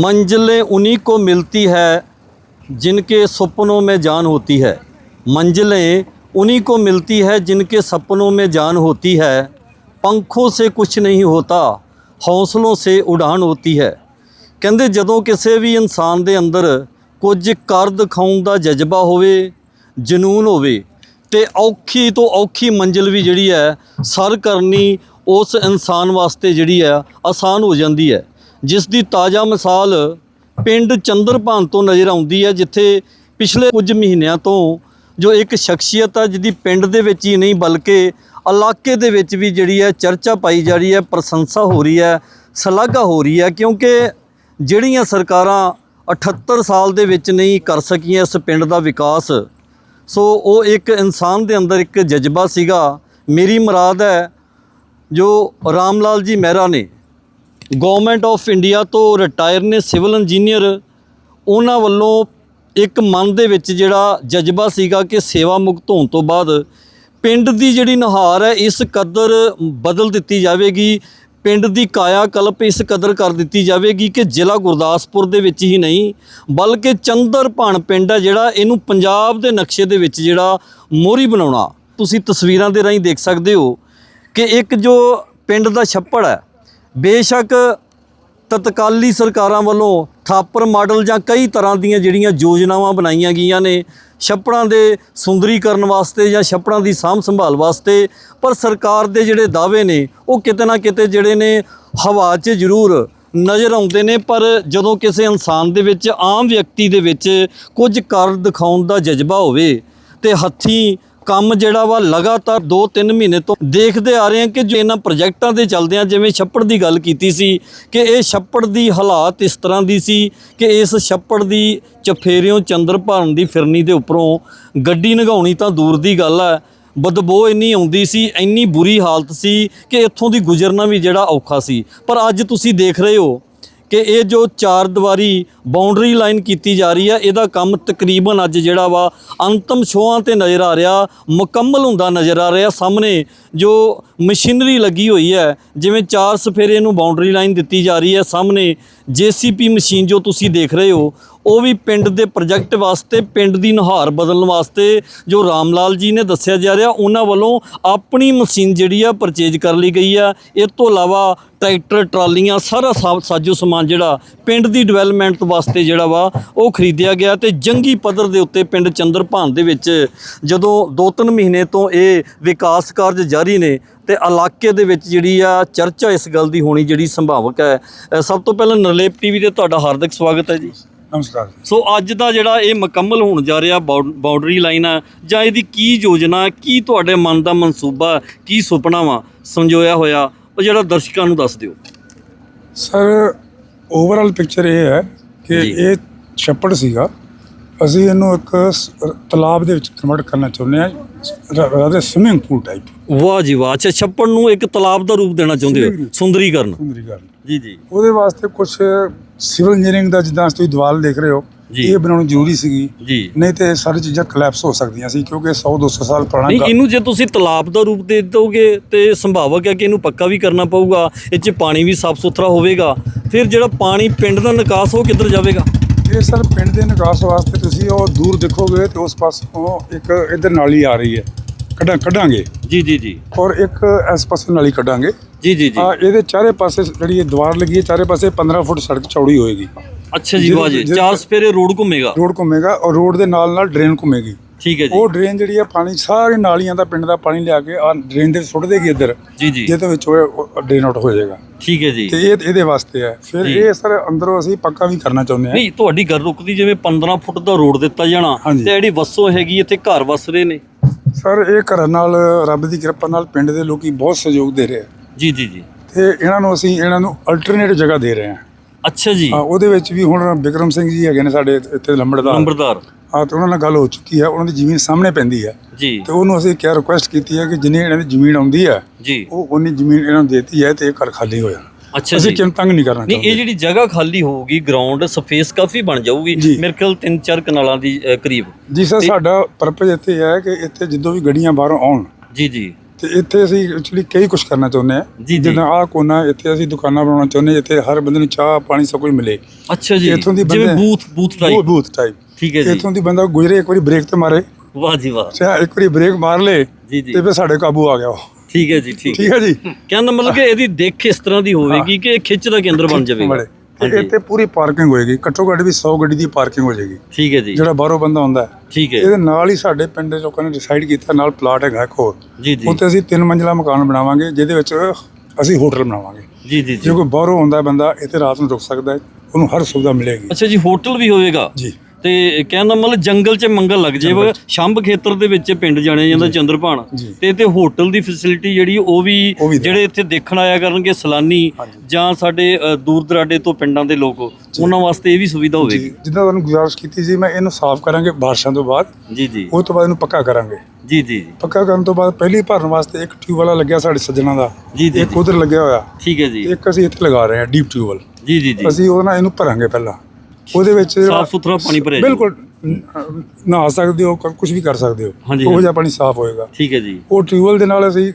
मंजिलें उन्हीं को मिलती है जिनके सपनों में जान होती है मंजिलें उन्हीं को मिलती है जिनके सपनों में जान होती है पंखों से कुछ नहीं होता ਹੌਸਲੋਂ ਸੇ ਉਡਾਨ ਹੋਤੀ ਹੈ ਕਹਿੰਦੇ ਜਦੋਂ ਕਿਸੇ ਵੀ ਇਨਸਾਨ ਦੇ ਅੰਦਰ ਕੁਝ ਕਰ ਦਿਖਾਉਣ ਦਾ ਜਜ਼ਬਾ ਹੋਵੇ ਜਨੂਨ ਹੋਵੇ ਤੇ ਔਖੀ ਤੋਂ ਔਖੀ ਮੰਜ਼ਿਲ ਵੀ ਜਿਹੜੀ ਹੈ ਸਰ ਕਰਨੀ ਉਸ ਇਨਸਾਨ ਵਾਸਤੇ ਜਿਹੜੀ ਹੈ ਆਸਾਨ ਹੋ ਜਾਂਦੀ ਹੈ ਜਿਸ ਦੀ ਤਾਜ਼ਾ ਮਿਸਾਲ ਪਿੰਡ ਚੰਦਰਪਾਨ ਤੋਂ ਨਜ਼ਰ ਆਉਂਦੀ ਹੈ, ਜਿੱਥੇ ਪਿਛਲੇ ਕੁਝ ਮਹੀਨਿਆਂ ਤੋਂ ਜੋ ਇੱਕ ਸ਼ਖਸੀਅਤ ਹੈ ਜਿਹਦੀ ਪਿੰਡ ਦੇ ਵਿੱਚ ਹੀ ਨਹੀਂ ਬਲਕਿ ਇਲਾਕੇ ਦੇ ਵਿੱਚ ਵੀ ਜਿਹੜੀ ਹੈ ਚਰਚਾ ਪਾਈ ਜਾ ਰਹੀ ਹੈ, ਪ੍ਰਸ਼ੰਸਾ ਹੋ ਰਹੀ ਹੈ, ਸ਼ਲਾਘਾ ਹੋ ਰਹੀ ਹੈ, ਕਿਉਂਕਿ ਜਿਹੜੀਆਂ ਸਰਕਾਰਾਂ 78 ਸਾਲ ਦੇ ਵਿੱਚ ਨਹੀਂ ਕਰ ਸਕੀਆਂ ਇਸ ਪਿੰਡ ਦਾ ਵਿਕਾਸ, ਸੋ ਉਹ ਇੱਕ ਇਨਸਾਨ ਦੇ ਅੰਦਰ ਇੱਕ ਜਜ਼ਬਾ ਸੀਗਾ। ਮੇਰੀ ਮੁਰਾਦ ਹੈ ਜੋ ਰਾਮ ਲਾਲ ਜੀ ਮਹਿਰਾ ਨੇ ਗਵਰਨਮੈਂਟ ਆਫ ਇੰਡੀਆ ਤੋਂ ਰਿਟਾਇਰ ਨੇ ਸਿਵਲ ਇੰਜੀਨੀਅਰ। ਉਹਨਾਂ ਵੱਲੋਂ ਇੱਕ ਮਨ ਦੇ ਵਿੱਚ ਜਿਹੜਾ ਜਜ਼ਬਾ ਸੀਗਾ ਕਿ ਸੇਵਾ ਮੁਕਤ ਹੋਣ ਤੋਂ ਬਾਅਦ ਪਿੰਡ ਦੀ ਜਿਹੜੀ ਨੁਹਾਰ ਹੈ, ਇਸ ਕਦਰ ਬਦਲ ਦਿੱਤੀ ਜਾਵੇਗੀ। ਪਿੰਡ ਦੀ ਕਾਇਆ ਕਲਪ ਇਸ ਕਦਰ ਕਰ ਦਿੱਤੀ ਜਾਵੇਗੀ ਕਿ ਜ਼ਿਲ੍ਹਾ ਗੁਰਦਾਸਪੁਰ ਦੇ ਵਿੱਚ ਹੀ ਨਹੀਂ, ਬਲਕਿ ਚੰਦਰਪਾਣ ਪਿੰਡ ਹੈ ਜਿਹੜਾ, ਇਹਨੂੰ ਪੰਜਾਬ ਦੇ ਨਕਸ਼ੇ ਦੇ ਵਿੱਚ ਜਿਹੜਾ ਮੋਹਰੀ ਬਣਾਉਣਾ। ਤੁਸੀਂ ਤਸਵੀਰਾਂ ਦੇ ਰਾਹੀਂ ਦੇਖ ਸਕਦੇ ਹੋ ਕਿ ਇੱਕ ਜੋ ਪਿੰਡ ਦਾ ਛੱਪੜ ਹੈ ਬੇਸ਼ੱਕ ਤਤਕਾਲੀ ਸਰਕਾਰਾਂ ਵੱਲੋਂ ਥਾਪਰ ਮਾਡਲ ਜਾਂ ਕਈ ਤਰ੍ਹਾਂ ਦੀਆਂ ਜਿਹੜੀਆਂ ਯੋਜਨਾਵਾਂ ਬਣਾਈਆਂ ਗਈਆਂ ਨੇ, ਛੱਪੜਾਂ ਦੇ ਸੁੰਦਰੀਕਰਨ ਵਾਸਤੇ ਜਾਂ ਛੱਪੜਾਂ ਦੀ ਸਾਂਭ ਸੰਭਾਲ ਵਾਸਤੇ, ਪਰ ਸਰਕਾਰ ਦੇ ਜਿਹੜੇ ਦਾਅਵੇ ਨੇ, ਉਹ ਕਿਤੇ ਨਾ ਕਿਤੇ ਜਿਹੜੇ ਨੇ ਹਵਾ 'ਚ ਜ਼ਰੂਰ ਨਜ਼ਰ ਆਉਂਦੇ ਨੇ, ਪਰ ਜਦੋਂ ਕਿਸੇ ਇਨਸਾਨ ਦੇ ਵਿੱਚ, ਆਮ ਵਿਅਕਤੀ ਦੇ ਵਿੱਚ ਕੁਝ ਕਰ ਦਿਖਾਉਣ ਦਾ ਜਜ਼ਬਾ ਹੋਵੇ ਤੇ ਹੱਥੀਂ ਕੰਮ ਜਿਹੜਾ ਵਾ ਲਗਾਤਾਰ 2-3 ਮਹੀਨੇ ਤੋਂ ਦੇਖਦੇ ਆ ਰਹੇ ਹਾਂ ਕਿ ਜੋ ਇਹਨਾਂ ਪ੍ਰੋਜੈਕਟਾਂ ਦੇ ਚੱਲਦਿਆਂ ਜਿਵੇਂ ਛੱਪੜ ਦੀ ਗੱਲ ਕੀਤੀ ਸੀ ਕਿ ਇਹ ਛੱਪੜ ਦੀ ਹਾਲਾਤ ਇਸ ਤਰ੍ਹਾਂ ਦੀ ਸੀ ਕਿ ਇਸ ਛੱਪੜ ਦੀ ਚਫੇਰਿਓਂ ਚੰਦਰ ਚੰਦਰਭਾਨ ਦੀ ਫਿਰਨੀ ਦੇ ਉੱਪਰੋਂ ਗੱਡੀ ਨਗਾਉਣੀ ਤਾਂ ਦੂਰ ਦੀ ਗੱਲ ਹੈ ਬਦਬੋ ਇੰਨੀ ਆਉਂਦੀ ਸੀ, ਇੰਨੀ ਬੁਰੀ ਹਾਲਤ ਸੀ ਕਿ ਇੱਥੋਂ ਦੀ ਗੁਜ਼ਰਨਾ ਵੀ ਜਿਹੜਾ ਔਖਾ ਸੀ। ਪਰ ਅੱਜ ਤੁਸੀਂ ਦੇਖ ਰਹੇ ਹੋ ਕਿ ਇਹ ਜੋ ਚਾਰ ਦੀਵਾਰੀ ਬਾਉਂਡਰੀ ਲਾਈਨ ਕੀਤੀ ਜਾ ਰਹੀ ਹੈ। ਇਹਦਾ ਕੰਮ ਤਕਰੀਬਨ ਅੱਜ ਜਿਹੜਾ ਵਾ ਅੰਤਮ ਛੋਹਾਂ ਤੇ ਨਜ਼ਰ ਆ ਰਿਹਾ। ਮੁਕੰਮਲ ਹੁੰਦਾ ਨਜ਼ਰ ਆ ਰਿਹਾ। ਸਾਹਮਣੇ ਜੋ ਮਸ਼ੀਨਰੀ ਲੱਗੀ ਹੋਈ ਹੈ, ਜਿਵੇਂ ਚਾਰ ਸਫੇਰੇ ਨੂੰ ਬਾਉਂਡਰੀ ਲਾਈਨ ਦਿੱਤੀ ਜਾ ਰਹੀ ਹੈ। ਸਾਹਮਣੇ ਜੀਸੀਪੀ ਮਸ਼ੀਨ ਜੋ ਤੁਸੀਂ ਦੇਖ ਰਹੇ ਹੋ, ਉਹ ਵੀ ਪਿੰਡ ਦੇ ਪ੍ਰੋਜੈਕਟ ਵਾਸਤੇ, ਪਿੰਡ ਦੀ ਨੁਹਾਰ ਬਦਲਣ ਵਾਸਤੇ ਜੋ ਰਾਮ ਲਾਲ ਜੀ ਨੇ ਦੱਸਿਆ ਜਾ ਰਿਹਾ, ਉਹਨਾਂ ਵੱਲੋਂ ਆਪਣੀ ਮਸ਼ੀਨ ਜਿਹੜੀ ਆ ਪਰਚੇਜ ਕਰ ਲਈ ਗਈ ਆ। ਇਹ ਤੋਂ ਇਲਾਵਾ ਟਰੈਕਟਰ, ਟਰਾਲੀਆਂ, ਸਾਰਾ ਸਾ- ਸਾਜੋ ਸਮਾਨ ਜਿਹੜਾ ਪਿੰਡ ਦੀ ਡਿਵੈਲਪਮੈਂਟ ਵਾਸਤੇ ਜਿਹੜਾ ਵਾ ਉਹ ਖਰੀਦਿਆ ਗਿਆ ਤੇ ਜੰਗੀ ਪੱਧਰ ਦੇ ਉੱਤੇ ਪਿੰਡ ਚੰਦਰਭਾਨ ਦੇ ਵਿੱਚ ਜਦੋਂ 2-3 ਮਹੀਨੇ ਤੋਂ ਇਹ ਵਿਕਾਸ ਕਾਰਜ ਜਾਰੀ ਨੇ ਤੇ ਇਲਾਕੇ ਦੇ ਵਿੱਚ ਜਿਹੜੀ ਆ ਚਰਚਾ ਇਸ ਗੱਲ ਦੀ ਹੋਣੀ ਜਿਹੜੀ ਸੰਭਾਵਕ ਹੈ। ਸਭ ਤੋਂ ਪਹਿਲਾਂ ਨਰਲੇਪ ਟੀਵੀ ਤੇ ਤੁਹਾਡਾ ਹਾਰਦਿਕ ਸਵਾਗਤ ਹੈ ਜੀ। ਨਮਸਕਾਰ। ਸੋ ਅੱਜ ਦਾ ਜਿਹੜਾ ਇਹ ਮੁਕੰਮਲ ਹੋਣ ਜਾ ਰਿਹਾ ਬਾਉ- ਬਾਉਂਡਰੀ ਲਾਈਨ ਆ ਜਾਂ ਇਹਦੀ ਕੀ ਯੋਜਨਾ ਕੀ ਤੁਹਾਡੇ ਮਨ ਦਾ ਮਨਸੂਬਾ ਕੀ ਸੁਪਨਾ ਵਾ ਸੰਜੋਇਆ ਹੋਇਆ ਉਹ ਜਿਹੜਾ ਦਰਸ਼ਕਾਂ ਨੂੰ ਦੱਸ ਦਿਓ। ਸਰ ਓਵਰਆਲ ਪਿਕਚਰ ਇਹ ਹੈ ਕਿ ਜੀ। ਇਹ ਛੱਪੜ ਸੀਗਾ। ਅਸੀਂ ਇਹਨੂੰ ਇੱਕ ਸ- ਤਲਾਬ ਦੇ ਵਿੱਚ ਕਨਵਰਟ ਕਰਨਾ ਚਾਹੁੰਦੇ ਹਾਂ। ਰਾਦਰ ਸਵਿਮਿੰਗ ਪੂਲ ਟਾਈਪ ਵਾਹ ਜੀ ਵਾਹ। ਅੱਛਾ ਛੱਪੜ ਨੂੰ ਇੱਕ ਤਲਾਬ ਦਾ ਰੂਪ ਦੇਣਾ ਚਾਹੁੰਦੇ ਹੋ? ਸੁੰਦਰੀਕਰਨ। ਸੁੰਦਰੀ ਗੱਲ ਜੀ ਜੀ। ਉਹਦੇ ਵਾਸਤੇ ਕੁਝ ਸਿਵਲ ਇੰਜੀਨੀਅਰਿੰਗ ਦਾ ਜਿੱਦਾਂ ਤੁਸੀਂ ਦੀਵਾਰ ਦੇਖ ਰਹੇ ਹੋ। ਇਹ ਬਣਾਉਣੀ ਜ਼ਰੂਰੀ ਸੀਗੀ। ਜੀ। ਨਹੀਂ ਤੇ ਸਾਰੀ ਚੀਜ਼ਾਂ ਕੋਲੈਪਸ ਹੋ ਸਕਦੀਆਂ ਸੀ ਕਿਉਂਕਿ 100 200 ਸਾਲ ਪੁਰਾਣਾ ਨਹੀਂ ਇਹਨੂੰ ਜੇ ਤੁਸੀਂ ਤਲਾਬ ਦਾ ਰੂਪ ਦੇ ਦੋਗੇ ਤੇ ਸੰਭਾਵਕ ਹੈ ਕਿ ਇਹਨੂੰ ਪੱਕਾ ਵੀ ਕਰਨਾ ਪਊਗਾ ਇਹ 'ਚ ਪਾਣੀ ਵੀ ਸਾਫ਼ ਸੁਥਰਾ ਹੋਵੇਗਾ ਫਿਰ ਜਿਹੜਾ ਪਾਣੀ ਪਿੰਡ ਦਾ ਨਿਕਾਸ ਉਹ ਕਿੱਧਰ ਜਾਵੇਗਾ? ਇਹ ਸਰ ਪਿੰਡ ਦੇ ਨਿਕਾਸ ਵਾਸਤੇ ਤੁਸੀਂ ਉਹ ਦੂਰ ਦੇਖੋਗੇ ਤੇ ਉਸ ਪਾਸੋਂ ਇੱਕ ਇਧਰ ਨਾਲੀ ਆ ਰਹੀ ਹੈ। ਕੱਢਾਂ ਕੱਢਾਂਗੇ। ਜੀ ਜੀ ਜੀ। ਔਰ ਇੱਕ ਇਸ ਪਾਸੇ ਨਾਲੀ ਕੱਢਾਂਗੇ। ਜੀ ਜੀ ਜੀ। ਇਹਦੇ ਚਾਰੇ ਪਾਸੇ ਜਿਹੜੀ ਇਹ ਦੀਵਾਰ ਲੱਗੀ ਹੈ ਚਾਰੇ ਪਾਸੇ 15 ਫੁੱਟ ਸੜਕ ਚੌੜੀ ਹੋਏਗੀ। ਅੱਛਾ ਜੀ ਵਾਹ ਜੀ ਚਾਰ ਸਫੇਰੇ ਰੋਡ ਘੁੰਮੇਗਾ? ਰੋਡ ਘੁੰਮੇਗਾ ਔਰ ਰੋਡ ਦੇ ਨਾਲ ਨਾਲ ਡਰੇਨ ਘੁੰਮੇਗੀ। ਠੀਕ ਹੈ ਜੀ। ਉਹ ਡਰੇਨ ਜਿਹੜੀ ਹੈ ਪਾਣੀ ਸਾਰੇ ਨਾਲੀਆਂ ਦਾ ਪਿੰਡ ਦਾ ਪਾਣੀ ਲਿਆ ਕੇ ਆ ਡਰੇਨ ਦੇ ਸੁੱਟ ਦੇਗੀ ਇੱਧਰ। ਜੀ ਜੀ। ਜਿਹਦੇ ਵਿੱਚ ਉਹ ਡਰੇਨ ਆਊਟ ਹੋ ਜਾਏਗਾ। ਠੀਕ ਹੈ ਜੀ। ਤੇ ਇਹ ਇਹਦੇ ਵਾਸਤੇ ਹੈ। ਫਿਰ। ਇਹ ਸਰ ਅੰਦਰੋਂ ਅਸੀਂ ਪੱਕਾ ਵੀ ਕਰਨਾ ਚਾਹੁੰਦੇ ਹਾਂ। ਨਹੀਂ ਤੁਹਾਡੀ ਗੱਲ ਰੁਕਦੀ ਜਿਵੇਂ 15 ਫੁੱਟ ਦਾ ਰੋਡ ਦਿੱਤਾ ਜਾਣਾ ਤੇ। ਜਿਹੜੀ ਵਸੋਂ ਹੈਗੀ ਇੱਥੇ ਘਰ ਵਸ ਰਹੇ ਨੇ। ਸਰ ਇਹ ਘਰਾਂ ਨਾਲ ਰੱਬ ਦੀ ਕਿਰਪਾ ਨਾਲ ਪਿੰਡ ਦੇ ਲੋਕੀ ਬਹੁਤ ਸਹਿਯੋਗ ਦੇ ਰਹੇ ਆ। ਜੀ ਜੀ ਜੀ। ਤੇ ਇਹਨਾਂ ਨੂੰ ਅਸੀਂ ਇਹਨਾਂ ਨੂੰ ਅਲਟਰਨੇਟ ਜਗ੍ਹਾ ਦੇ ਰਹੇ ਹਾਂ। ਅੱਛਾ ਜੀ। ਹਾਂ, ਉਹਦੇ ਵਿੱਚ ਵੀ ਹੁਣ ਬਿਕਰਮ ਸਿੰਘ ਜੀ ਹੈਗੇ ਨੇ ਸਾਡੇ ਇੱਥੇ ਲੰਬੜਦਾਰ। ਨੰਬਰਦਾਰ ਹਾਂ ਤੇ ਉਹਨਾਂ ਨਾਲ ਗੱਲ ਹੋ ਚੁੱਕੀ ਹੈ ਉਹਨਾਂ ਦੀ ਜ਼ਮੀਨ ਸਾਹਮਣੇ ਪੈਂਦੀ ਹੈ। ਜੀ। ਤੇ ਉਹਨੂੰ ਅਸੀਂ ਕਿਹਾ ਰਿਕੁਐਸਟ ਕੀਤੀ ਹੈ ਕਿ ਜਿੰਨੀ ਇਹਨਾਂ ਦੀ ਜ਼ਮੀਨ ਆਉਂਦੀ ਹੈ ਜੀ। ਉਹ ਉਨੀ ਜ਼ਮੀਨ ਇਹਨਾਂ ਨੂੰ ਦੇਤੀ ਹੈ ਤੇ ਇਹ ਘਰ ਖਾਲੀ ਹੋ ਜਾਣ। ਅੱਛਾ ਅਸੀਂ ਜੀ। ਕਿੰਨ ਤੰਗ ਨਹੀਂ ਕਰਨਾ ਨਹੀਂ ਇਹ ਜਿਹੜੀ ਜਗ੍ਹਾ ਖਾਲੀ ਹੋਊਗੀ ਗਰਾਊਂਡ ਸਪੇਸ ਕਾਫੀ ਬਣ ਜਾਊਗੀ। ਜੀ। ਮੇਰੇ ਖਿਆਲ ਤਿੰਨ ਚਾਰ ਕਨਾਲਾਂ ਦੀ ਅ, ਕਰੀਬ। ਜੀ ਸਰ ਸਾਡਾ ਪਰਪਸ ਇੱਥੇ ਇਹ ਹੈ ਕਿ ਇੱਥੇ ਜਦੋਂ ਵੀ ਗੱਡੀਆਂ ਬਾਹਰੋਂ ਆਉਣ ਜੀ ਜੀ। ਤੇ ਇੱਥੇ ਅਸੀਂ ਐਕਚੁਅਲੀ ਕਈ ਕੁਝ ਕਰਨਾ ਚਾਹੁੰਦੇ ਆ ਜੀ, ਜੀ। ਜਿੱਦਾਂ ਆਹ ਕੋਨਾ ਇੱਥੇ ਅਸੀਂ ਦੁਕਾਨਾਂ ਬਣਾਉਣਾ ਚਾਹੁੰਦੇ ਹਾਂ, ਜਿੱਥੇ ਹਰ ਬੰਦੇ ਨੂੰ ਚਾਹ ਪਾਣੀ ਸਭ ਕੁਝ ਮਿਲੇ। ਅੱਛਾ ਜੀ। ਇੱਥੋਂ ਦੀ ਜਿਵੇਂ ਬੰਦੇ- ਬੂਥ ਬੂਥ ਉਹ ਟਾਈਪ ਬੂਥ ਟਾਈਪ ਠੀਕ ਹੈ ਜੀ। ਇੱਥੋਂ ਦੀ ਬੰਦਾ ਗੁਜ਼ਰੇ ਇੱਕ ਵਾਰੀ ਬ੍ਰੇਕ ਤੇ ਮਾਰੇ। ਵਾਹ ਜੀ ਵਾਹ। ਚਾਹ ਇੱਕ ਵਾਰੀ ਬ੍ਰੇਕ ਮਾਰ ਲੇ ਜੀ ਜੀ। ਤੇ ਫਿਰ ਸਾਡੇ ਕਾਬੂ ਆ ਗਿਆ ਉਹ। ਠੀਕ ਹੈ ਜੀ ਠੀਕ ਠੀਕ ਹੈ ਜੀ। ਕਹਿਣ ਦਾ ਮਤਲਬ ਕਿ ਇਹਦੀ ਦਿੱਖ ਇਸ ਤਰ੍ਹਾਂ ਦੀ ਹੋਵੇਗੀ ਕਿ ਇਹ ਖਿੱਚ ਦਾ ਕੇਂਦਰ ਬਣ ਜਾਵੇਗਾ। ਬੜੇ ਤੇ ਹਾਂਜੀ। ਇੱਥੇ ਪੂਰੀ ਪਾਰਕਿੰਗ ਹੋਏਗੀ। ਘੱਟੋ ਘੱਟ ਵੀ 100 ਗੱਡੀ ਦੀ ਪਾਰਕਿੰਗ ਹੋ ਜਾਏਗੀ। ਠੀਕ ਹੈ ਜੀ। ਜਿਹੜਾ ਬਾਹਰੋਂ ਬੰਦਾ ਆਉਂਦਾ ਹੈ। ਠੀਕ ਹੈ। ਇਹਦੇ ਨਾਲ ਹੀ ਸਾਡੇ ਪਿੰਡ ਦੇ ਲੋਕਾਂ ਨੇ ਡਿਸਾਈਡ ਕੀਤਾ ਨਾਲ ਪਲਾਟ ਹੈਗਾ ਇੱਕ ਹੋਰ। ਜੀ ਜੀ। ਉੱਥੇ ਅਸੀਂ ਤਿੰਨ ਮੰਜ਼ਿਲਾ ਮਕਾਨ ਬਣਾਵਾਂਗੇ ਜਿਹਦੇ ਵਿੱਚ ਅਸੀਂ ਹੋਟਲ ਬਣਾਵਾਂਗੇ। ਜੀ ਜੀ ਜੇ। ਜੀ ਕੋਈ ਬਾਹਰੋਂ ਆਉਂਦਾ ਬੰਦਾ ਇੱਥੇ ਰਾਤ ਨੂੰ ਰੁਕ ਸਕਦਾ ਹੈ। ਉਹਨੂੰ ਹਰ ਸੁਵਿਧਾ ਮਿਲੇਗੀ। ਅੱਛਾ ਜੀ ਹੋਟਲ ਵੀ ਹੋਵੇਗਾ ਜੀ। ਤੇ ਕਹਿਣ ਦਾ ਮਤਲਬ ਜੰਗਲ 'ਚ ਮੰਗਲ ਲੱਗ ਜਾਵੇ ਸ਼ੰਭ ਖੇਤਰ ਦੇ ਵਿੱਚ ਪਿੰਡ ਜਾਣਿਆ ਜਾਂਦਾ ਚੰਦਰਪਾਣ ਜੀ। ਤੇ ਇੱਥੇ ਹੋਟਲ ਦੀ ਫੈਸਿਲਿਟੀ ਜਿਹੜੀ ਉਹ ਵੀ ਉਹ ਜਿਹੜੇ ਇੱਥੇ ਦੇਖਣ ਆਇਆ ਕਰਨਗੇ ਸਲਾਨੀ ਜਾਂ ਸਾਡੇ ਦੂਰ ਦਰਾਡੇ ਤੋਂ ਪਿੰਡਾਂ ਦੇ ਲੋਕ ਉਹਨਾਂ ਵਾਸਤੇ ਇਹ ਵੀ ਸੁਵਿਧਾ ਹੋਵੇਗੀ। ਜੀ। ਜਿੱਦਾਂ ਤੁਹਾਨੂੰ ਗੁਜ਼ਾਰਿਸ਼ ਕੀਤੀ ਸੀ ਮੈਂ ਇਹਨੂੰ ਸਾਫ਼ ਕਰਾਂਗੇ ਬਾਰਿਸ਼ਾਂ ਤੋਂ ਬਾਅਦ। ਜੀ ਜੀ। ਉਹ ਤੋਂ ਬਾਅਦ ਇਹਨੂੰ ਪੱਕਾ ਕਰਾਂਗੇ। ਜੀ ਜੀ ਜੀ। ਪੱਕਾ ਕਰਨ ਤੋਂ ਬਾਅਦ ਪਹਿਲੀ ਭਰਨ ਵਾਸਤੇ ਇੱਕ ਟਿਊਬ ਵਾਲਾ ਲੱਗਿਆ ਸਾਡੇ ਸੱਜਣਾ ਦਾ। ਜੀ ਜੀ ਇੱਕ ਉਧਰ ਲੱਗਿਆ ਹੋਇਆ। ਠੀਕ ਹੈ ਜੀ। ਇੱਕ ਅਸੀਂ ਇੱਥੇ ਲਗਾ ਰਹੇ ਹਾਂ ਡੀਪ ਟਿਊਬਲ ਜੀ ਜੀ ਜੀ। ਅਸੀਂ ਉਹਦੇ ਨਾਲ ਇਹਨੂੰ ਭਰਾਂਗੇ ਪਹਿਲਾਂ। ਉਹਦੇ ਵਿੱਚ ਸਾਫ਼ ਸੁਥਰਾ ਪਾਣੀ ਭਰਿਆ ਜੀ। ਬਿਲਕੁਲ ਨ- ਨਹਾ ਸਕਦੇ ਹੋ ਕੁਝ ਵੀ ਕਰ ਸਕਦੇ ਹੋ। ਹਾਂਜੀ, ਉਹ ਜਿਹਾ ਪਾਣੀ ਸਾਫ਼ ਹੋਏਗਾ। ਠੀਕ ਹੈ ਜੀ। ਉਹ ਟਿਊਬਲ ਦੇ ਨਾਲ ਅਸੀਂ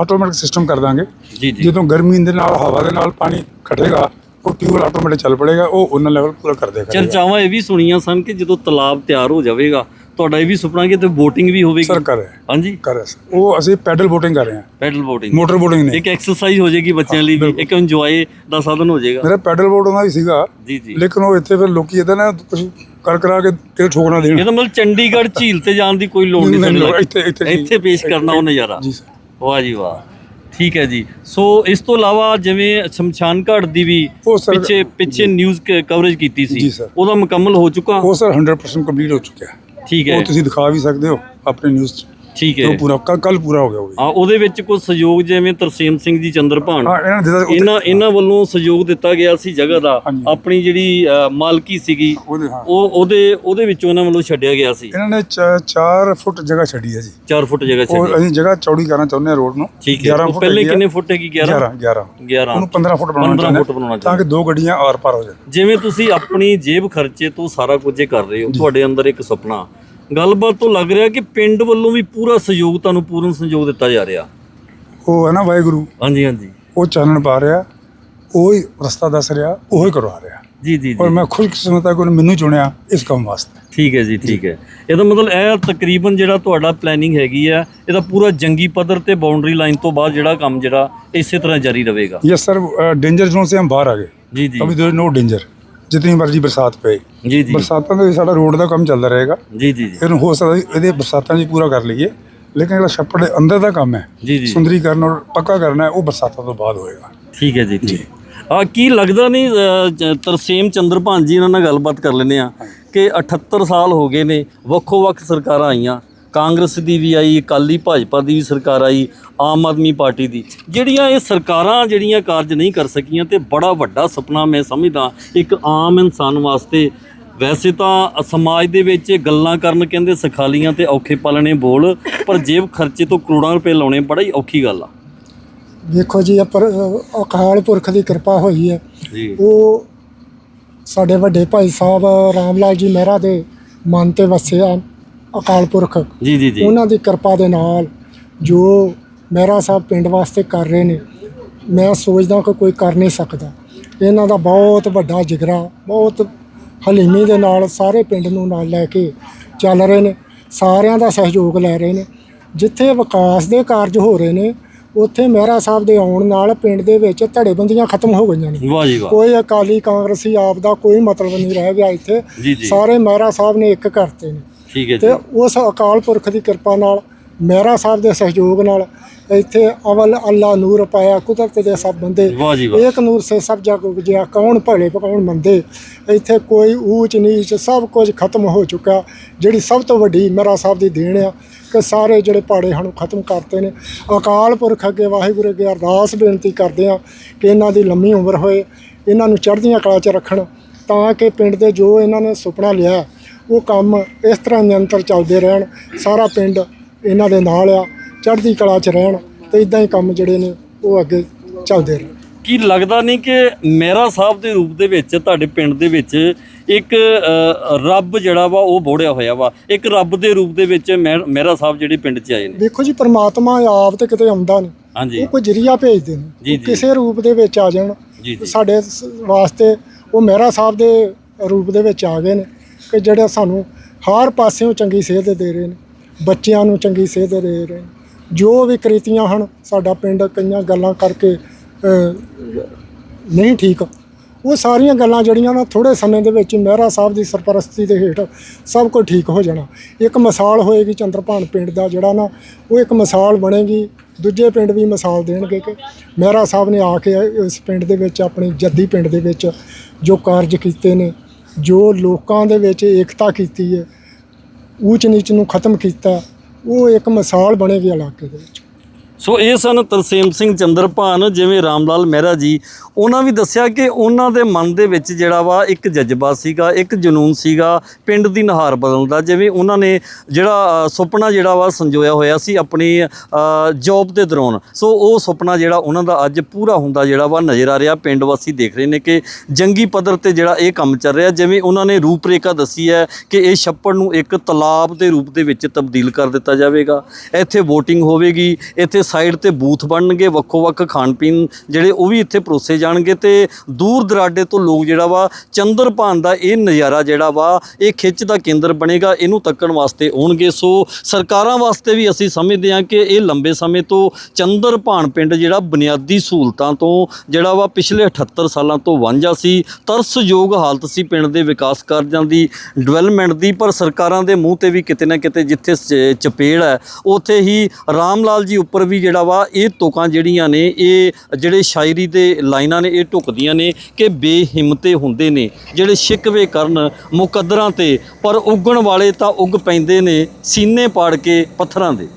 ਆਟੋਮੈਟਿਕ ਸਿਸਟਮ ਕਰ ਦਾਂਗੇ। ਜੀ ਜੀ। ਜਦੋਂ ਗਰਮੀ ਦੇ ਨਾਲ ਹਵਾ ਦੇ ਨਾਲ ਪਾਣੀ ਘਟੇਗਾ ਉਹ ਟਿਊਬਲ ਆਟੋਮੈਟਿਕ ਚੱਲ ਪੜੇਗਾ ਉਹ ਉਹਨਾਂ ਲੈਵਲ ਪੂਰਾ ਕਰ ਦੇਗਾ ਚਰਚਾਵਾਂ ਇਹ ਵੀ ਸੁਣੀਆਂ ਸਨ ਕਿ ਜਦੋਂ ਤਲਾਬ ਤਿਆਰ ਹੋ ਜਾਵੇਗਾ ਤੁਹਾਡਾ ਇਹ ਵੀ ਸੁਪਨਾ ਕਿ ਤੇ ਬੋਟਿੰਗ ਵੀ ਹੋਵੇਗੀ। ਸਰ ਕਰ ਰਿਹਾ ਹਾਂਜੀ। ਕਰ ਰਿਹਾ ਸਰ ਉਹ ਅਸੀਂ ਪੈਡਲ ਬੋਟਿੰਗ ਕਰ ਰਹੇ ਹਾਂ। ਪੈਡਲ ਬੋਟਿੰਗ ਮੋਟਰ ਬੋਟਿੰਗ ਨਹੀਂ। ਇੱਕ ਐਕਸਰਸਾਈਜ਼ ਹੋ ਜਾਏਗੀ ਬੱਚਿਆਂ ਲਈ ਵੀ। ਇੱਕ ਇੰਜੋਏ ਦਾ ਸਾਧਨ ਹੋ ਜਾਏਗਾ। ਮੇਰਾ ਪੈਡਲ ਬੋਟ ਉਹਨਾਂ ਵੀ ਸੀਗਾ। ਜੀ ਜੀ। ਲੇਕਿਨ ਉਹ ਇੱਥੇ ਫਿਰ ਲੋਕੀ ਇਹਦਾ ਨਾ ਕੁਝ ਕਰ ਕਰਾ ਕੇ ਤੇ ਠੋਕਣਾ ਦੇਣ। ਇਹਦਾ ਮਤਲਬ ਚੰਡੀਗੜ੍ਹ ਝੀਲ ਤੇ ਜਾਣ ਦੀ ਕੋਈ ਲੋੜ ਨਹੀਂ ਸਾਨੂੰ। ਇੱਥੇ- ਇੱਥੇ। ਇੱਥੇ ਪੇਸ਼ ਕਰਨਾ ਉਹ ਨਜ਼ਾਰਾ। ਜੀ ਸਰ ਵਾਹ ਜੀ ਵਾਹ। ਠੀਕ ਹੈ ਜੀ। ਸੋ ਇਸ ਤੋਂ ਇਲਾਵਾ ਜਿਵੇਂ ਸ਼ਮਸ਼ਾਨ ਘਾਟ ਦੀ ਵੀ ਪਿੱਛੇ ਪਿੱਛੇ ਨਿਊਜ਼ ਕਵਰੇਜ ਕੀਤੀ ਸੀ। ਉਹਦਾ ਮੁਕੰਮਲ ਹੋ ਚੁੱਕਾ। ਉਹ ਸਰ 100% ਕੰਪਲੀਟ ਹੋ ਚੁੱਕਿਆ। ਠੀਕ ਹੈ। ਉਹ ਤੁਸੀਂ ਦਿਖਾ ਵੀ ਸਕਦੇ ਹੋ ਆਪਣੇ ਨਿਊਜ਼ 'ਚ। ਠੀਕ ਉਹ ਹੈ ਪੂਰਾ ਕੱਲ ਕੱਲ ਪੂਰਾ ਹੋ ਗਿਆ ਉਹ ਵੀ। ਆ ਉਹਦੇ ਵਿੱਚ ਕੋਈ ਸਹਿਯੋਗ ਜਿਵੇਂ ਤਰਸੇਮ ਸਿੰਘ ਜੀ ਚੰਦਰਪਾਨ ਹਾਂ ਇਹਨਾਂ ਨੇ ਦਿੱਤਾ ਉੱਥੇ- ਇਹਨਾਂ ਇਹਨਾਂ ਵੱਲੋਂ ਸਹਿਯੋਗ ਦਿੱਤਾ ਗਿਆ ਸੀ ਜਗ੍ਹਾ ਦਾ। ਹਾਂਜੀ। ਆਪਣੀ ਜਿਹੜੀ ਅ, ਮਾਲਕੀ ਸੀਗੀ ਉਹਦੇ ਹਾਂ। ਉਹ ਉਹਦੇ ਉਹਦੇ ਵਿੱਚੋਂ ਇਹਨਾਂ ਵੱਲੋਂ ਛੱਡਿਆ ਗਿਆ ਸੀ। ਇਹਨਾਂ ਨੇ 4 ਫੁੱਟ ਜਗ੍ਹਾ ਛੱਡੀ ਹੈ ਜੀ। 4 ਫੁੱਟ ਜਗ੍ਹਾ ਉਹ ਛੱਡੀ। ਅਸੀਂ ਜਗ੍ਹਾ ਚੌੜੀ ਕਰਨਾ ਚਾਹੁੰਦੇ ਹਾਂ ਰੋਡ ਨੂੰ। ਠੀਕ ਹੈ। 11 ਉਹ ਫੁੱਟ ਪਹਿਲੇ। ਕਿੰਨੇ ਫੁੱਟ ਹੈਗੀ? 11 11 11 11 ਉਹਨੂੰ 15 ਫੁੱਟ ਬਣਾਉਣਾ 15 ਚਾਹੁੰਦੇ ਫੁੱਟ ਬਣਾਉਣਾ ਤਾਂ ਕਿ ਦੋ ਗੱਡੀਆਂ ਆਰ ਪਾਰ ਹੋ ਜਾਣ। ਜਿਵੇਂ ਤੁਸੀਂ ਆਪਣੀ ਜੇਬ ਖਰਚੇ ਤੋਂ ਸਾਰਾ ਕੁਝ ਇਹ ਕਰ ਰਹੇ ਹੋ ਤੁਹਾਡੇ ਅੰਦਰ ਇੱਕ ਸੁਪਨਾ। ਗੱਲਬਾਤ ਤੋਂ ਲੱਗ ਰਿਹਾ ਕਿ ਪਿੰਡ ਵੱਲੋਂ ਵੀ ਪੂਰਾ ਸਹਿਯੋਗ ਤੁਹਾਨੂੰ ਪੂਰਨ ਸਹਿਯੋਗ ਦਿੱਤਾ ਜਾ ਰਿਹਾ ਉਹ ਹੈ ਨਾ ਵਾਹਿਗੁਰੂ ਹਾਂਜੀ ਹਾਂਜੀ ਉਹ ਚਾਨਣ ਪਾ ਰਿਹਾ ਉਹ ਹੀ ਰਸਤਾ ਦੱਸ ਰਿਹਾ ਉਹ ਹੀ ਕਰਵਾ ਰਿਹਾ ਜੀ ਜੀ ਔਰ ਜੀ ਮੈਂ ਖੁਸ਼ਕਿਸਮਤ ਹਾਂ ਕਿ ਉਹਨੇ ਮੈਨੂੰ ਚੁਣਿਆ ਇਸ ਕੰਮ ਵਾਸਤੇ ਠੀਕ ਹੈ ਜੀ ਠੀਕ ਹੈ ਇਹਦਾ ਮਤਲਬ ਇਹ ਤਕਰੀਬਨ ਜਿਹੜਾ ਤੁਹਾਡਾ ਪਲੈਨਿੰਗ ਹੈਗੀ ਆ ਇਹਦਾ ਪੂਰਾ ਜੰਗੀ ਪੱਧਰ ਤੇ ਬਾਉਂਡਰੀ ਲਾਈਨ ਤੋਂ ਬਾਅਦ ਜਿਹੜਾ ਕੰਮ ਜਿਹੜਾ ਇਸੇ ਤਰ੍ਹਾਂ ਜਾਰੀ ਰਹੇਗਾ यस सर डेंजर जोन से हम बाहर आ गए ਜੀ ਜੀ अभी देर नो डेंजर ਜਿੰਨੀ ਮਰਜ਼ੀ ਬਰਸਾਤ ਪਏ। ਜੀ ਜੀ। ਬਰਸਾਤਾਂ ਦੇ ਵਿੱਚ ਸਾਡਾ ਰੋਡ ਦਾ ਕੰਮ ਚੱਲਦਾ ਰਹੇਗਾ। ਜੀ ਜੀ ਇਹਨੂੰ ਹੋ ਸਕਦਾ ਇਹਦੇ ਬਰਸਾਤਾਂ 'ਚ ਪੂਰਾ ਕਰ ਲਈਏ। ਲੇਕਿਨ ਜਿਹੜਾ ਛੱਪੜ ਦੇ ਅੰਦਰ ਦਾ ਕੰਮ ਹੈ ਜੀ ਜੀ। ਸੁੰਦਰੀਕਰਨ ਔਰ ਪੱਕਾ ਕਰਨਾ ਹੈ ਉਹ ਬਰਸਾਤਾਂ ਤੋਂ ਬਾਅਦ ਹੋਏਗਾ। ਠੀਕ ਹੈ ਜੀ ਠੀਕ। ਆ ਕੀ ਲੱਗਦਾ ਨਹੀਂ ਤਰਸੇਮ ਚੰਦਰਪਾਨ ਜੀ ਇਹਨਾਂ ਨਾਲ ਗੱਲਬਾਤ ਕਰ ਲੈਂਦੇ ਆ ਕਿ 78 ਸਾਲ ਹੋ ਗਏ ਨੇ ਵੱਖੋ ਵੱਖ ਸਰਕਾਰਾਂ ਆਈਆਂ। ਕਾਂਗਰਸ ਦੀ ਵੀ ਆਈ ਅਕਾਲੀ ਭਾਜਪਾ ਦੀ ਵੀ ਸਰਕਾਰ ਆਈ ਆਮ ਆਦਮੀ ਪਾਰਟੀ ਦੀ। ਜਿਹੜੀਆਂ ਇਹ ਸਰਕਾਰਾਂ ਜਿਹੜੀਆਂ ਕਾਰਜ ਨਹੀਂ ਕਰ ਸਕੀਆਂ ਤੇ ਬੜਾ ਵੱਡਾ ਸੁਪਨਾ ਮੈਂ ਸਮਝਦਾ ਇੱਕ ਆਮ ਇਨਸਾਨ ਵਾਸਤੇ। ਵੈਸੇ ਤਾਂ ਸਮਾਜ ਦੇ ਵਿੱਚ ਗੱਲਾਂ ਕਰਨ ਕਹਿੰਦੇ ਸਖਾਲੀਆਂ ਤੇ ਔਖੇ ਪਾਲਣੇ ਬੋਲ ਪਰ ਜੇਬ ਖਰਚੇ ਤੋਂ ਕਰੋੜਾਂ ਰੁਪਏ ਲਾਉਣੇ ਬੜਾ ਹੀ ਔਖੀ ਗੱਲ ਆ। ਵੇਖੋ ਜੀ ਪਰ ਅਕਾਲ ਪੁਰਖ ਦੀ ਕਿਰਪਾ ਹੋਈ ਹੈ। ਉਹ ਸਾਡੇ ਵੱਡੇ ਭਾਈ ਸਾਹਿਬ ਰਾਮ ਲਾਲ ਜੀ ਮਹਿਰਾ ਦੇ ਮਨ ਤੇ ਵਸਿਆ। ਅਕਾਲ ਪੁਰਖ। ਜੀ ਜੀ ਜੀ। ਉਹਨਾਂ ਦੀ ਕਿਰਪਾ ਦੇ ਨਾਲ ਜੋ ਮਹਿਰਾ ਸਾਹਿਬ ਪਿੰਡ ਵਾਸਤੇ ਕਰ ਰਹੇ ਨੇ ਮੈਂ ਸੋਚਦਾ ਕਿ ਕੋਈ ਕਰ ਨਹੀਂ ਸਕਦਾ। ਇਹਨਾਂ ਦਾ ਬਹੁਤ ਵੱਡਾ ਜਿਗਰਾ ਬਹੁਤ ਹਲੀਮੀ ਦੇ ਨਾਲ ਸਾਰੇ ਪਿੰਡ ਨੂੰ ਨਾਲ ਲੈ ਕੇ ਚੱਲ ਰਹੇ ਨੇ ਸਾਰਿਆਂ ਦਾ ਸਹਿਯੋਗ ਲੈ ਰਹੇ ਨੇ। ਜਿੱਥੇ ਵਿਕਾਸ ਦੇ ਕਾਰਜ ਹੋ ਰਹੇ ਨੇ ਉੱਥੇ ਮਹਿਰਾ ਸਾਹਿਬ ਦੇ ਆਉਣ ਨਾਲ ਪਿੰਡ ਦੇ ਵਿੱਚ ਧੜੇਬੰਦੀਆਂ ਖਤਮ ਹੋ ਗਈਆਂ ਨੇ। ਵਾਹ ਜੀ ਵਾਹ। ਕੋਈ ਅਕਾਲੀ ਕਾਂਗਰਸੀ ਆਪ ਦਾ ਕੋਈ ਮਤਲਬ ਨਹੀਂ ਰਹਿ ਗਿਆ ਇੱਥੇ। ਸਾਰੇ ਮਹਿਰਾ ਸਾਹਿਬ ਨੇ ਇੱਕ ਕਰਤੇ ਨੇ। ਠੀਕ ਹੈ ਤੇ ਜੀ। ਉਸ ਅਕਾਲ ਪੁਰਖ ਦੀ ਕਿਰਪਾ ਨਾਲ ਮਹਿਰਾ ਸਾਹਿਬ ਦੇ ਸਹਿਯੋਗ ਨਾਲ ਇੱਥੇ ਅਵਲ ਅੱਲਾ ਨੂਰ ਪਾਇਆ ਕੁਦਰਤ ਦੇ ਸਭ ਬੰਦੇ ਏਕ ਨੂਰ ਸੇ ਸਭ ਜਗ ਉਪਜਿਆ ਕੌਣ ਭਲੇ ਕੌਣ ਮੰਦੇ। ਇੱਥੇ ਕੋਈ ਊਚ ਨੀਚ ਸਭ ਕੁਝ ਖਤਮ ਹੋ ਚੁੱਕਾ। ਜਿਹੜੀ ਸਭ ਤੋਂ ਵੱਡੀ ਮਹਿਰਾ ਸਾਹਿਬ ਦੀ ਦੇਣ ਆ ਕਿ ਸਾਰੇ ਜਿਹੜੇ ਪਾੜੇ ਹਨ ਖਤਮ ਕਰਤੇ ਨੇ। ਅਕਾਲ ਪੁਰਖ ਅੱਗੇ ਵਾਹਿਗੁਰੂ ਅੱਗੇ ਅਰਦਾਸ ਬੇਨਤੀ ਕਰਦੇ ਆ ਕਿ ਇਹਨਾਂ ਦੀ ਲੰਮੀ ਉਮਰ ਹੋਏ ਇਹਨਾਂ ਨੂੰ ਚੜ੍ਹਦੀਆਂ ਕਲਾ 'ਚ ਰੱਖਣ ਤਾਂ ਕਿ ਪਿੰਡ ਦੇ ਜੋ ਇਹਨਾਂ ਨੇ ਸੁਪਨਾ ਲਿਆ ਉਹ ਕੰਮ ਇਸ ਤਰ੍ਹਾਂ ਨਿਰੰਤਰ ਚੱਲਦੇ ਰਹਿਣ ਸਾਰਾ ਪਿੰਡ ਇਹਨਾਂ ਦੇ ਨਾਲ ਆ ਚੜ੍ਹਦੀ ਕਲਾ 'ਚ ਰਹਿਣ ਤੇ ਇਦਾਂ ਹੀ ਕੰਮ ਜਿਹੜੇ ਨੇ ਉਹ ਅੱਗੇ ਚੱਲਦੇ ਰਹਿਣ। ਕੀ ਲੱਗਦਾ ਨਹੀਂ ਕਿ ਮੇਰਾ ਸਾਹਿਬ ਦੇ ਰੂਪ ਦੇ ਵਿੱਚ ਤੁਹਾਡੇ ਪਿੰਡ ਦੇ ਵਿੱਚ ਇੱਕ ਰੱਬ ਜਿਹੜਾ ਵਾ ਉਹ ਬੋੜਿਆ ਹੋਇਆ ਵਾ। ਇੱਕ ਰੱਬ ਦੇ ਰੂਪ ਦੇ ਵਿੱਚ ਮਹਿ- ਮਹਿਰਾ ਸਾਹਿਬ ਜਿਹੜੇ ਪਿੰਡ 'ਚ ਆਏ ਨੇ। ਦੇਖੋ ਜੀ ਪ੍ਰਮਾਤਮਾ ਆਪ ਤੇ ਕਿਤੇ ਆਉਂਦਾ ਨਹੀਂ। ਹਾਂਜੀ। ਉਹ ਕੋਈ ਜਰੀਆ ਭੇਜਦੇ ਨੇ। ਕਿਸੇ ਰੂਪ ਦੇ ਵਿੱਚ ਆ ਜਾਣ। ਸਾਡੇ ਵਾਸਤੇ ਉਹ ਮਹਿਰਾ ਸਾਹਿਬ ਦੇ ਰੂਪ ਦੇ ਵਿੱਚ ਆ ਗਏ ਨੇ। ਕਿ ਜਿਹੜੇ ਸਾਨੂੰ ਹਰ ਪਾਸਿਓਂ ਚੰਗੀ ਸੇਧ ਦੇ ਰਹੇ ਨੇ, ਬੱਚਿਆਂ ਨੂੰ ਚੰਗੀ ਸੇਧ ਦੇ ਰਹੇ ਨੇ। ਜੋ ਵੀ ਕ੍ਰਿਤੀਆਂ ਹਨ, ਸਾਡਾ ਪਿੰਡ ਕਈਆਂ ਗੱਲਾਂ ਕਰਕੇ ਨਹੀਂ ਠੀਕ। ਉਹ ਸਾਰੀਆਂ ਗੱਲਾਂ ਜਿਹੜੀਆਂ ਨਾ ਥੋੜੇ ਸਮੇਂ ਦੇ ਵਿੱਚ ਮਹਿਰਾ ਸਾਹਿਬ ਦੀ ਸਰਪ੍ਰਸਤੀ ਦੇ ਹੇਠ ਸਭ ਕੁਝ ਠੀਕ ਹੋ ਜਾਣਾ। ਇੱਕ ਮਿਸਾਲ ਹੋਏਗੀ ਚੰਦਰਪਾਨ ਪਿੰਡ ਦਾ ਜਿਹੜਾ ਨਾ, ਉਹ ਇੱਕ ਮਿਸਾਲ ਬਣੇਗੀ, ਦੂਜੇ ਪਿੰਡ ਵੀ ਮਿਸਾਲ ਦੇਣਗੇ ਕਿ ਮਹਿਰਾ ਸਾਹਿਬ ਨੇ ਆ ਕੇ ਇਸ ਪਿੰਡ ਦੇ ਵਿੱਚ, ਆਪਣੀ ਜੱਦੀ ਪਿੰਡ ਦੇ ਵਿੱਚ ਜੋ ਕਾਰਜ ਕੀਤੇ ਨੇ ਜੋ ਲੋਕਾਂ ਦੇ ਵਿੱਚ ਏਕਤਾ ਕੀਤੀ ਹੈ ਊਚ ਨੀਚ ਨੂੰ ਖਤਮ ਕੀਤਾ, ਉਹ ਇੱਕ ਮਿਸਾਲ ਬਣੇਗੀ ਇਲਾਕੇ ਦੇ ਵਿੱਚ। ਸੋ ਇਹ ਸਨ ਤਰਸੇਮ ਸਿੰਘ ਚੰਦਰਪਾਨ ਜਿਵੇਂ ਰਾਮਲਾਲ ਮਹਿਰਾ ਜੀ। ਉਹਨਾਂ ਵੀ ਦੱਸਿਆ ਕਿ ਉਹਨਾਂ ਦੇ ਮਨ ਦੇ ਵਿੱਚ ਜਿਹੜਾ ਵਾ ਇੱਕ ਜਜ਼ਬਾ ਸੀਗਾ, ਇੱਕ ਜਨੂਨ ਸੀਗਾ, ਪਿੰਡ ਦੀ ਨਹਾਰ ਬਦਲਣ ਦਾ, ਜਿਵੇਂ ਉਹਨਾਂ ਨੇ ਜਿਹੜਾ ਸੁਪਨਾ ਜਿਹੜਾ ਵਾ ਸੰਜੋਇਆ ਹੋਇਆ ਸੀ ਆਪਣੀ ਜੌਬ ਦੇ ਦੌਰਾਨ। ਸੋ ਉਹ ਸੁਪਨਾ ਜਿਹੜਾ ਉਹਨਾਂ ਦਾ ਅੱਜ ਪੂਰਾ ਹੁੰਦਾ ਜਿਹੜਾ ਵਾ ਨਜ਼ਰ ਆ ਰਿਹਾ। ਪਿੰਡ ਵਾਸੀ ਦੇਖ ਰਹੇ ਨੇ ਕਿ ਜੰਗੀ ਪੱਧਰ ਤੇ ਜਿਹੜਾ ਇਹ ਕੰਮ ਚੱਲ ਰਿਹਾ, ਜਿਵੇਂ ਉਹਨਾਂ ਨੇ ਰੂਪਰੇਖਾ ਦੱਸੀ ਹੈ ਕਿ ਇਹ ਛੱਪੜ ਨੂੰ ਇੱਕ ਤਲਾਬ ਦੇ ਰੂਪ ਦੇ ਵਿੱਚ ਤਬਦੀਲ ਕਰ ਦਿੱਤਾ ਜਾਵੇਗਾ। ਇੱਥੇ VOTING ਹੋਵੇਗੀ, ਇੱਥੇ ਸਾਈਡ ਤੇ ਬੂਥ ਬਣਨਗੇ ਵੱਖੋ ਵੱਖ ਖਾਣ ਪੀਣ ਜਿਹੜੇ ਉਹ ਵੀ ਇੱਥੇ ਪਰੋਸੇ ਜਾਣਗੇ ਤੇ ਦੂਰ ਦਰਾਡੇ ਤੋਂ ਲੋਕ ਜਿਹੜਾ ਵਾ ਚੰਦਰਪਾਨ ਦਾ ਇਹ ਨਜ਼ਾਰਾ ਜਿਹੜਾ ਵਾ, ਇਹ ਖਿੱਚ ਦਾ ਕੇਂਦਰ ਬਣੇਗਾ, ਇਹਨੂੰ ਤੱਕਣ ਵਾਸਤੇ ਆਉਣਗੇ। ਸੋ ਸਰਕਾਰਾਂ ਵਾਸਤੇ ਵੀ ਅਸੀਂ ਸਮਝਦੇ ਹਾਂ ਕਿ ਇਹ ਲੰਬੇ ਸਮੇਂ ਤੋਂ ਚੰਦਰਪਾਨ ਪਿੰਡ ਜਿਹੜਾ ਬੁਨਿਆਦੀ ਸਹੂਲਤਾਂ ਤੋਂ ਜਿਹੜਾ ਵਾ ਪਿਛਲੇ 78 ਸਾਲਾਂ ਤੋਂ ਵਾਂਝਾ ਸੀ, ਤਰਸਯੋਗ ਹਾਲਤ ਸੀ ਪਿੰਡ ਦੇ ਵਿਕਾਸ ਕਾਰਜਾਂ ਦੀ, ਡਿਵੈਲਪਮੈਂਟ ਦੀ, ਪਰ ਸਰਕਾਰਾਂ ਦੇ ਮੂੰਹ ਤੇ ਵੀ ਕਿਤੇ ਨਾ ਕਿਤੇ ਜਿੱਥੇ ਸ- ਚਪੇੜ ਹੈ, ਉੱਥੇ ਹੀ ਰਾਮ ਲਾਲ ਜੀ ਉੱਪਰ ਵੀ ਜਿਹੜਾ ਵਾ, ਇਹ ਤੋਕਾਂ ਜਿਹੜੀਆਂ ਨੇ, ਇਹ ਜਿਹੜੇ ਸ਼ਾਇਰੀ ਦੇ ਲਾਈਨਾਂ ਨੇ, ਇਹ ਢੁਕਦੀਆਂ ਨੇ ਕਿ ਬੇਹਿੰਮਤੇ ਹੁੰਦੇ ਨੇ, ਜਿਹੜੇ ਸ਼ਿਕਵੇ ਕਰਨ ਮੁਕੱਦਰਾਂ ਤੇ ਪਰ ਉੱਗਣ ਵਾਲੇ ਤਾਂ ਉੱਗ ਪੈਂਦੇ ਨੇ ਸੀਨੇ ਪਾੜ ਕੇ ਪੱਥਰਾਂ ਦੇ।